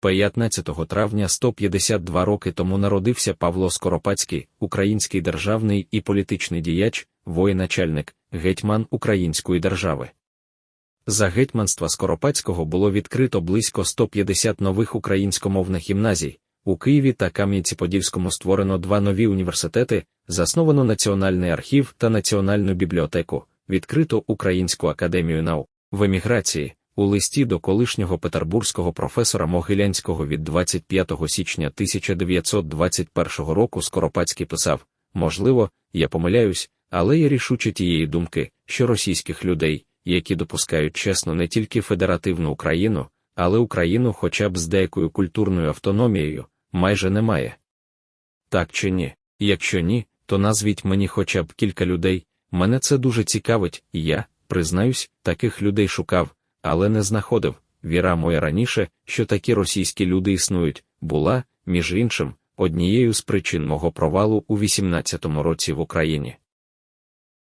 15 травня 152 роки тому народився Павло Скоропадський, український державний і політичний діяч, воєначальник, гетьман Української держави. За гетьманства Скоропадського було відкрито близько 150 нових українськомовних гімназій. У Києві та Кам'янці-Подільському створено два нові університети, засновано Національний архів та Національну бібліотеку, відкрито Українську академію наук. В еміграції, у листі до колишнього петербурзького професора Могилянського від 25 січня 1921 року Скоропадський писав: можливо, я помиляюсь, але я рішуче тієї думки, що російських людей, які допускають чесно не тільки федеративну Україну, але Україну хоча б з деякою культурною автономією, майже немає. Так чи ні? Якщо ні, то назвіть мені хоча б кілька людей, мене це дуже цікавить, і я, признаюсь, таких людей шукав, але не знаходив. Віра моя раніше, що такі російські люди існують, була, між іншим, однією з причин мого провалу у 18-му році в Україні.